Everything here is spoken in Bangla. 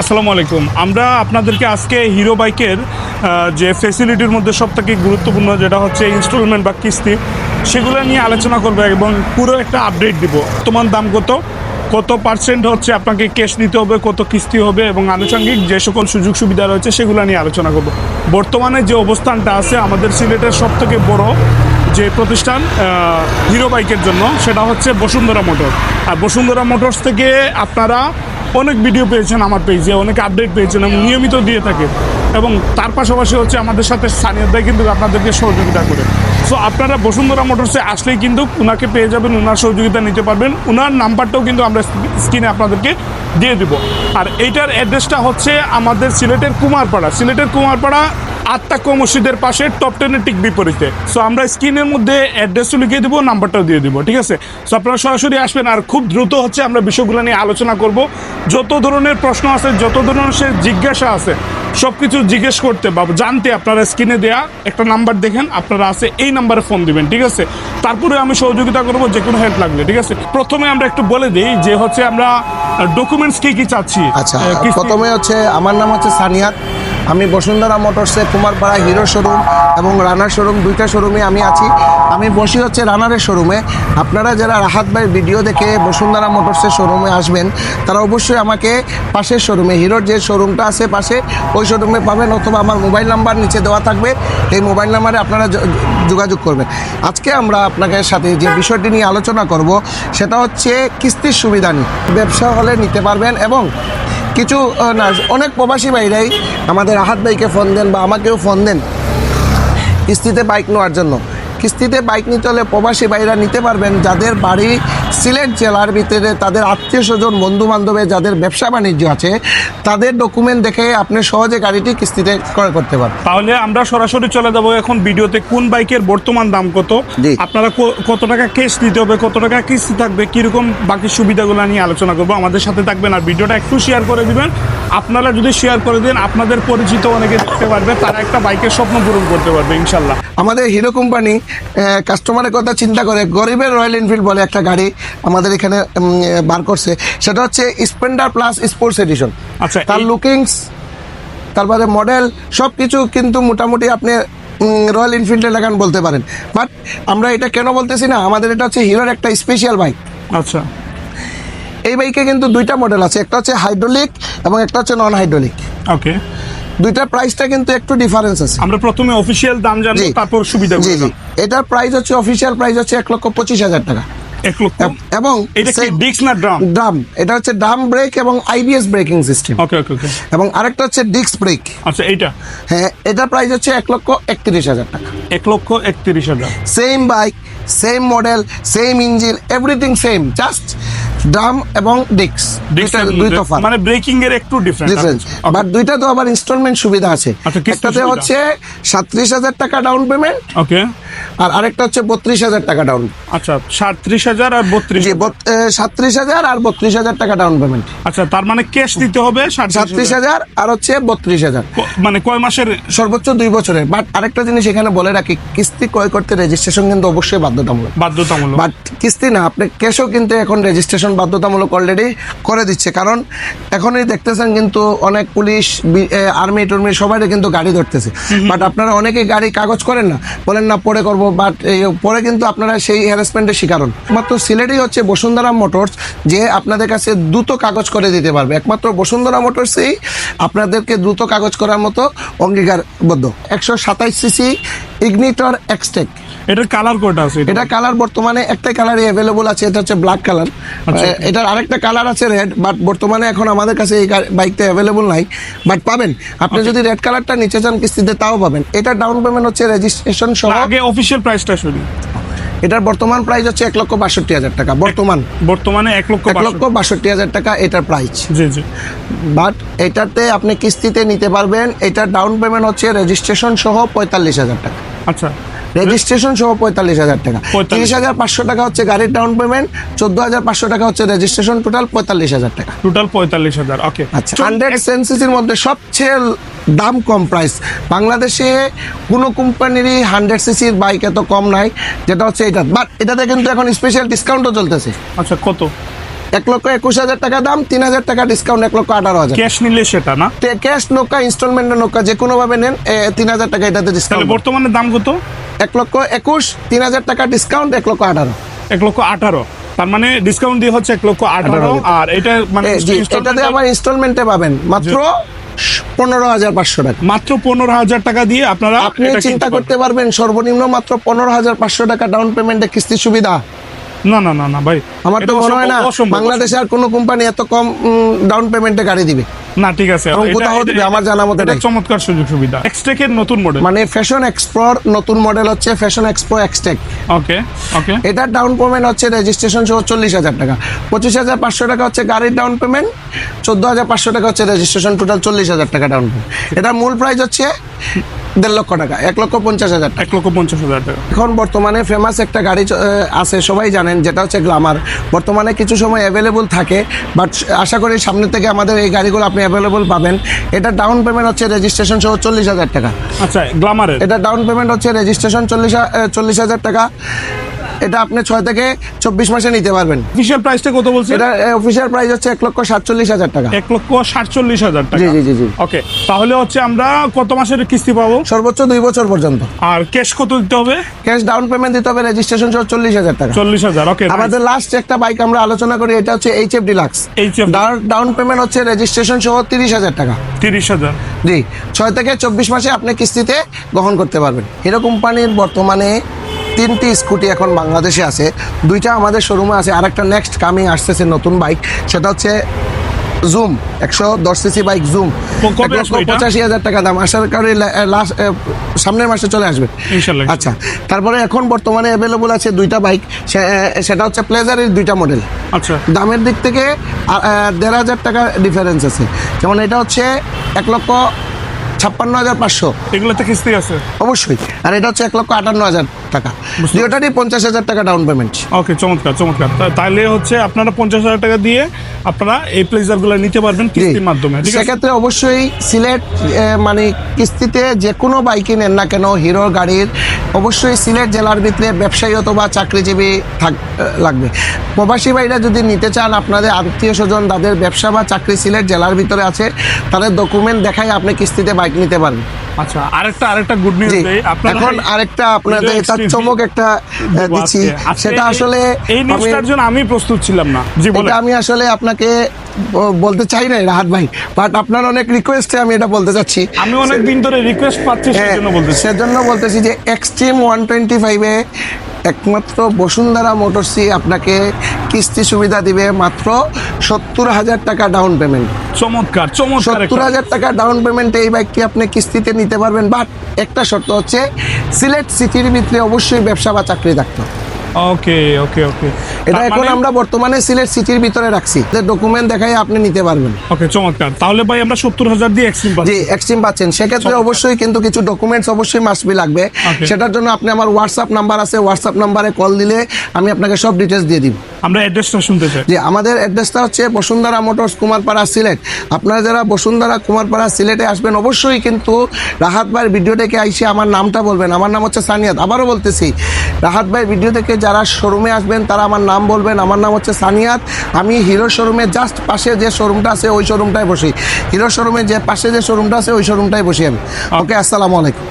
আসসালামু আলাইকুম। আমরা আপনাদেরকে আজকে হিরো বাইকের যে ফেসিলিটির মধ্যে সবথেকে গুরুত্বপূর্ণ যেটা হচ্ছে ইনস্টলমেন্ট বা কিস্তি, সেগুলো নিয়ে আলোচনা করব এবং পুরো একটা আপডেট দিব। তোমার দাম কত? কত পার্সেন্ট হচ্ছে আপনাকে ক্যাশ দিতে হবে, কত কিস্তি হবে এবং আনুষঙ্গিক যে সকল সুযোগ সুবিধা রয়েছে সেগুলো নিয়ে আলোচনা করব। বর্তমানে যে অবস্থানটা আছে আমাদের সিলেটের সবথেকে বড় যে প্রতিষ্ঠান হিরো বাইকের জন্য, সেটা হচ্ছে বসুন্ধরা মোটর। আর বসুন্ধরা মোটরস থেকে আপনারা অনেক ভিডিও পেয়েছেন আমার পেজে অনেক আপডেট পেয়েছেন এবং নিয়মিত দিয়ে থাকে। এবং তার পাশাপাশি হচ্ছে আমাদের সাথে স্থানীয় দায় কিন্তু আপনাদেরকে সহযোগিতা করে। সো আপনারা বসুন্ধরা মোটরসে আসলেই কিন্তু ওনাকে পেয়ে যাবেন ওনার সহযোগিতা নিতে পারবেন। ওনার নাম্বারটাও কিন্তু আমরা স্ক্রিনে আপনাদেরকে দিয়ে দেবো। আর এইটার অ্যাড্রেসটা হচ্ছে আমাদের সিলেটের কুমারপাড়া। সিলেটের কুমারপাড়া আত্মাক্য মসজিদের পাশে টপ টেনের ঠিক বিপরীতে। সো আমরা স্ক্রিনের মধ্যে অ্যাড্রেসও লিখিয়ে দেবো নাম্বারটাও দিয়ে দেবো ঠিক আছে? সো আপনারা সরাসরি আসবেন আর খুব দ্রুত হচ্ছে আমরা বিষয়গুলো নিয়ে আলোচনা করব। যত ধরনের প্রশ্ন আছে যত ধরনের সে জিজ্ঞাসা আছে সব কিছু জিজ্ঞেস করতে বা জানতে আপনারা স্ক্রিনে দেয়া একটা নাম্বার দেখেন আপনারা আছে এই নাম্বারে ফোন দিবেন ঠিক আছে? তারপরে আমি সহযোগিতা করব যে কোনো হেল্প লাগলে ঠিক আছে? প্রথমে আমরা একটু বলে দিই যে হচ্ছে আমরা ডকুমেন্টস কি কি চাচ্ছি। আচ্ছা প্রথমে হচ্ছে আমার নাম হচ্ছে সানিয়াত। আমি বসুন্ধরা মোটরসে কুমারপাড়া হিরো শোরুম এবং রানার শোরুম, দুইটা শোরুমে আমি আছি। আমি বসি হচ্ছে রানারের শোরুমে। আপনারা যারা রাহাত ভাইয়ের ভিডিও দেখে বসুন্ধরা মোটরসের শোরুমে আসবেন, তারা অবশ্যই আমাকে পাশের শোরুমে, হিরোর যে শোরুমটা আছে পাশে, ওই শোরুমে পাবেন অথবা আমার মোবাইল নাম্বার নিচে দেওয়া থাকবে। এই মোবাইল নাম্বারে আপনারা যোগাযোগ করবেন। আজকে আমরা আপনাকে সাথে যে বিষয়টি নিয়ে আলোচনা করব, সেটা হচ্ছে কিস্তির সুবিধা নিয়ে। ব্যবসা হলে নিতে পারবেন এবং কিছু নার্স অনেক প্রবাসী ভাইরাই আমাদের আহাত ভাইকে ফোন দেন বা আমাকেও ফোন দেন। কিস্তিতে বাইক নেওয়ার জন্য। কিস্তিতে বাইক নিতে হলে প্রবাসী ভাইরা নিতে পারবেন। যাদের বাড়ি সিলেট জেলার ভিতরে তাদের আত্মীয় স্বজন বন্ধু বান্ধবের যাদের ব্যবসা বাণিজ্য আছে তাদের ডকুমেন্ট দেখে আপনি সহজে গাড়িটি কিস্তিতে ক্রয় করতে পারেন তাহলে আমরা সরাসরি চলে যাব এখন ভিডিওতে কোন বাইকের বর্তমান দাম কত। আপনারা কত টাকা ক্যাশ দিতে হবে কত টাকা কিস্তি থাকবে কীরকম বাকি সুবিধাগুলো নিয়ে আলোচনা করব। আমাদের সাথে থাকবেন আর ভিডিওটা একটু শেয়ার করে দিবেন। আপনারা যদি শেয়ার করে দেন আপনাদের পরিচিত অনেকে দেখতে পারবে তারা একটা বাইকের স্বপ্ন পূরণ করতে পারবে ইনশাল্লাহ। আমাদের হিরো কোম্পানি কাস্টমারের কথা চিন্তা করে গরিবের রয়্যাল এনফিল্ড বলে একটা গাড়ি আমাদের এখানে বার করছে। সেটা হচ্ছে স্পেন্ডার প্লাস স্পোর্টস এডিশন আচ্ছা, তার লুকিংস তারপরে মডেল সব কিছু কিন্তু মোটামুটি আপনি রয়্যাল এনফিল্ডের লাগান বলতে পারেন। বাট আমরা এটা কেন বলতেছি না? আমাদের এটা হচ্ছে হিরোর একটা স্পেশাল বাইক আচ্ছা। এই বাইকে কিন্তু দুইটা মডেল আছে একটা হচ্ছে হাইড্রোলিক এবং একটা হচ্ছে নন হাইড্রোলিক ওকে দুইটার প্রাইসটা কিন্তু একটু ডিফারেন্স আছে। আমরা প্রথমে অফিসিয়াল দাম জানব জি। তারপর সুবিধা জি জি। এটার প্রাইস হচ্ছে অফিসিয়াল প্রাইস হচ্ছে এক লক্ষ পঁচিশ হাজার টাকা। এবং এটা ড্রাম এটা হচ্ছে ড্রাম ব্রেক এবং IBS braking system okay okay okay এবং আরেকটা হচ্ছে ডিস্ক ব্রেক আচ্ছা এইটা? হ্যাঁ এটার প্রাইস হচ্ছে এক লক্ষ একত্রিশ হাজার টাকা। এক লক্ষ একত্রিশ হাজার। Same bike same model same engine everything same just drum এবং ডিক্স দুইটা দুই তফাৎ। মানে ব্রেকিং এর একটু ডিফারেন্স ডিফারেন্স বাট দুইটা তো আবার ইনস্টলমেন্ট সুবিধা আছে। আচ্ছা, একটাতে হচ্ছে সাতত্রিশ হাজার টাকা ডাউন পেমেন্ট ওকে আর আরেকটা হচ্ছে বত্রিশ হাজার টাকা ডাউন আচ্ছা সাতত্রিশ হাজার আর বত্রিশ। জি সাতত্রিশ হাজার আর বত্রিশ হাজার টাকা ডাউন পেমেন্ট আচ্ছা তার মানে ক্যাশ দিতে হবে সাতত্রিশ হাজার। আর হচ্ছে বত্রিশ হাজার। মানে কয় মাসের? সর্বোচ্চ দুই বছরের বাট আরেকটা জিনিস এখানে বলে রাখি কিস্তি ক্রয় করতে রেজিস্ট্রেশন কিন্তু অবশ্যই বাধ্যতামূলক। বাধ্যতামূলক। বাট কিস্তি না আপনি ক্যাশও কিন্তু এখন রেজিস্ট্রেশন বাধ্যতামূলক অলরেডি করে দিচ্ছে। কারণ এখনই দেখতেছেন কিন্তু অনেক পুলিশ আর্মি টর্মি সবাই কিন্তু গাড়ি ধরতেছে। বাট আপনারা অনেকে গাড়ি কাগজ করেন না। বলেন না পরে করব বাট পরে কিন্তু আপনারা সেই হ্যারাসমেন্টের শিকার হন একমাত্র সিলেটেই হচ্ছে বসুন্ধরা মোটরস, যে আপনাদের কাছে দ্রুত কাগজ করে দিতে পারবে। একমাত্র বসুন্ধরা মোটরসেই আপনাদেরকে দ্রুত কাগজ করার মতো অঙ্গীকারবদ্ধ। একশো সাতাইশ সিসি ইগনিটর এক্সটেক। এটার কালার কোডটা আছে এটা? কালার বর্তমানে একটাই কালারই অ্যাভেলেবল আছে এটা হচ্ছে ব্ল্যাক কালার। আচ্ছা। এটার আরেকটা কালার আছে রেড বাট বর্তমানে এখন আমাদের কাছে এই বাইকটা অ্যাভেলেবল নাই। বাট পাবেন। আপনি যদি রেড কালারটা নিচে চান কিস্তিতে তাও পাবেন। এটা ডাউন পেমেন্ট হচ্ছে রেজিস্ট্রেশন সহ আগে অফিসিয়াল প্রাইসটা শুনি। এটার বর্তমান প্রাইস হচ্ছে এক লক্ষ বাষট্টি হাজার টাকা বর্তমান। বর্তমানে এক লক্ষ এক লক্ষ বাষট্টি। হাজার টাকা এটার প্রাইস জি জি। বাট এটাতে আপনি কিস্তিতে নিতে পারবেন এটার ডাউন পেমেন্ট হচ্ছে রেজিস্ট্রেশন সহ পঁয়তাল্লিশ হাজার টাকা। আচ্ছা। রেজিস্ট্রেশন সহ পঁয়তাল্লিশ হাজার টাকা। 45,000 তিরিশ হাজার পাঁচশো টাকা হচ্ছে গাড়ির ডাউন পেমেন্ট চোদ্দ হাজার পাঁচশো টাকা হচ্ছে রেজিস্ট্রেশন টোটাল পঁয়তাল্লিশ হাজার টাকা। টোটাল পঁয়তাল্লিশ হাজার ওকে আচ্ছা হান্ড্রেড সেন্সিসির মধ্যে সবচেয়ে দাম কম প্রাইস বাংলাদেশে কোনো কোম্পানিরই হান্ড্রেড সিসির বাইক এত কম নাই যেটা হচ্ছে এটা। বাট এটাতে কিন্তু এখন স্পেশাল ডিসকাউন্টও চলতেছে। আচ্ছা কত? এক লক্ষ একুশ হাজার টাকা দাম তিন হাজার টাকা ডিসকাউন্ট এক লক্ষ আঠারো হাজার। ক্যাশ নিলে সেটা না? ক্যাশ নৌকা ইনস্টলমেন্টের নৌকা যে কোনো ভাবে নেন তিন হাজার টাকা এটাতে ডিসকাউন্ট বর্তমানে দাম কত? এক লক্ষ একুশ তিন হাজার টাকা ডিসকাউন্ট এক লক্ষ আঠারো। এক লক্ষ আঠারো। তার মানে ডিসকাউন্ট দিয়ে হচ্ছে এক লক্ষ আঠারো আর এটা মানে এটাতে আবার ইনস্টলমেন্টে পাবেন। মাত্র পনেরো হাজার পাঁচশো টাকা। মাত্র পনেরো হাজার টাকা দিয়ে আপনারা আপনি চিন্তা করতে পারবেন। সর্বনিম্ন মাত্র পনেরো হাজার পাঁচশো টাকা ডাউন পেমেন্টে কিস্তির সুবিধা। না না না না ভাই আমার তো মনে হয় না বাংলাদেশে আর কোনো কোম্পানি এত কম ডাউন পেমেন্টে গাড়ি দিবে। না ঠিক আছে। কোথাও দিবে, আমার জানা মতে এটা চমৎকার সুযোগ সুবিধা। এক্সটেকের নতুন মডেল মানে ফ্যাশন এক্সপ্লোর নতুন মডেল হচ্ছে fashion Xpro Xtech okay okay এটার ডাউন পেমেন্ট হচ্ছে রেজিস্ট্রেশন সহ চল্লিশ হাজার টাকা। পঁচিশ হাজার পাঁচশো টাকা হচ্ছে গাড়ির ডাউন পেমেন্ট চোদ্দ হাজার পাঁচশো টাকা হচ্ছে রেজিস্ট্রেশন টোটাল চল্লিশ হাজার টাকা ডাউন পেমেন্ট এটার মূল প্রাইস হচ্ছে দেড় লক্ষ টাকা এক লক্ষ পঞ্চাশ হাজার এক লক্ষ পঞ্চাশ হাজার টাকা। এখন বর্তমানে ফেমাস একটা গাড়ি আছে সবাই জানেন যেটা হচ্ছে গ্লামার বর্তমানে কিছু সময় অ্যাভেলেবল থাকে বাট আশা করি সামনে থেকে আমাদের এই গাড়িগুলো আপনি অ্যাভেলেবল পাবেন। এটা ডাউন পেমেন্ট হচ্ছে রেজিস্ট্রেশন সহ চল্লিশ হাজার টাকা। আচ্ছা গ্লামার এটা ডাউন পেমেন্ট হচ্ছে রেজিস্ট্রেশন চল্লিশ চল্লিশ হাজার টাকা। এটা আপনি ছয় থেকে চব্বিশ মাসে নিতে পারবেন। অফিসিয়াল প্রাইসটা কত বলছে এটা অফিসিয়াল প্রাইস হচ্ছে এক লক্ষ সাতচল্লিশ হাজার টাকা। এক লক্ষ সাতচল্লিশ হাজার টাকা। জি জি জি ওকে তাহলে হচ্ছে আমরা কত মাসের কিস্তি পাবো? সর্বোচ্চ দুই বছর পর্যন্ত। আর ক্যাশ কত দিতে হবে? ক্যাশ ডাউন পেমেন্ট দিতে হবে রেজিস্ট্রেশন সহ চল্লিশ হাজার টাকা। চল্লিশ হাজার ওকে আমাদের লাস্ট একটা বাইক আমরা আলোচনা করি এটা হচ্ছে H F deluxe H HF down payment হচ্ছে রেজিস্ট্রেশন সহ তিরিশ হাজার টাকা। তিরিশ হাজার। জি ছয় থেকে চব্বিশ মাসে আপনি কিস্তিতে গ্রহণ করতে পারবেন। হিরো কোম্পানির বর্তমানে তিনটি স্কুটি এখন বাংলাদেশে আছে দুইটা আমাদের শোরুমে আছে আর একটা নেক্সট কামিং আসতেছে নতুন বাইক সেটা হচ্ছে জুম একশো দশ সিসি বাইক জুম? পঁচাশি হাজার টাকা দাম আশার কারণে লাস্ট সামনের মাসে চলে আসবে। আচ্ছা তারপরে এখন বর্তমানে অ্যাভেলেবল আছে দুইটা বাইক সেটা হচ্ছে প্লেজারের দুইটা মডেল আচ্ছা। দামের দিক থেকে দেড় হাজার টাকা ডিফারেন্স আছে। যেমন এটা হচ্ছে এক লক্ষ ছাপ্পান্ন হাজার পাঁচশো। এগুলোতে কিস্তি আছে? অবশ্যই। আর এটা হচ্ছে এক লক্ষ আটান্ন হাজার টাকা। দুটারই পঞ্চাশ হাজার টাকা ডাউন পেমেন্ট ওকে চমৎকার চমৎকার। তাহলে হচ্ছে আপনারা পঞ্চাশ হাজার টাকা দিয়ে আপনারা এই প্লেজারগুলো নিতে পারবেন কিস্তির মাধ্যমে সেক্ষেত্রে অবশ্যই সিলেট মানে কিস্তিতে যে কোনো বাইকই নেন না কেন হিরোর গাড়ির অবশ্যই সিলেট জেলার ভিতরে ব্যবসায়ী অথবা চাকরিজীবী থাক লাগবে। প্রবাসী ভাইরা যদি নিতে চান আপনাদের আত্মীয় স্বজন তাদের ব্যবসা বা চাকরি সিলেট জেলার ভিতরে আছে তাদের ডকুমেন্ট দেখায় আপনি কিস্তিতে বাইক নিতে পারবেন আচ্ছা আরেকটা আরেকটা গুড নিউজ দেই। আপনারা এখন আরেকটা আপনাদের তার চমক একটা দিচ্ছি। আজকে সেটা আসলে এই নিউজটার জন্য আমি প্রস্তুত ছিলাম না। জি বলে এটা আমি আসলে আপনাকে বলতে চাই না রাহাত ভাই। বাট আপনার অনেক রিকোয়েস্টে আমি এটা বলতে চাচ্ছি। আমি অনেক দিন ধরে রিকোয়েস্ট পাচ্ছি হ্যাঁ, জন্য বলতেছি। সেজন্য বলতেছি যে এক্সট্রিম ওয়ান টোয়েন্টি ফাইভে একমাত্র বসুন্ধরা মোটরসি আপনাকে কিস্তি সুবিধা দিবে মাত্র সত্তর হাজার টাকা ডাউন পেমেন্ট চমৎকার চমৎকার সত্তর হাজার টাকা ডাউন পেমেন্টে এই বাইকটি আপনি কিস্তিতে নিতে পারবেন বাট একটা শর্ত হচ্ছে সিলেট সিটির ভিতরে অবশ্যই ব্যবসা বা চাকরি থাকতে হবে। ওকে ওকে ওকে এটা এখন আমরা বর্তমানে সিলেট সিটির ভিতরে রাখছি। যে ডকুমেন্ট দেখাই আপনি নিতে পারবেন। ওকে চমৎকার। তাহলে ভাই আমরা সত্তর হাজার দিয়ে এক্সট্রিম জি এক্সট্রিম পাচ্ছেন। সেক্ষেত্রে অবশ্যই কিন্তু কিছু ডকুমেন্টস অবশ্যই মাসবি লাগবে। সেটার জন্য আপনি আমার হোয়াটসঅ্যাপ নাম্বার আছে। হোয়াটসঅ্যাপ নাম্বারে কল দিলে আমি আপনাকে সব ডিটেলস দিয়ে দিব। আমরা অ্যাড্রেসটা শুনতে চাই। যে আমাদের অ্যাড্রেসটা হচ্ছে বসুন্ধরা মোটরস কুমারপাড়া সিলেট। আপনারা যারা বসুন্ধরা কুমারপাড়া সিলেটে আসবেন অবশ্যই কিন্তু রাহাত ভাইয়ের ভিডিও দেখে আইসে আমার নামটা বলবেন। আমার নাম হচ্ছে সানিয়াত। আবারও বলতেছি রাহাত ভাইয়ের ভিডিও দেখে যারা শোরুমে আসবেন তারা আমার নাম বলবেন। আমার নাম হচ্ছে সানিয়াত। আমি হিরো শোরুমে জাস্ট পাশে যে শোরুমটা আছে ওই শোরুমটায় বসি। হিরো শোরুমের যে পাশে যে শোরুমটা আছে ওই শোরুমটায় বসি আমি। ওকে আসসালামু আলাইকুম।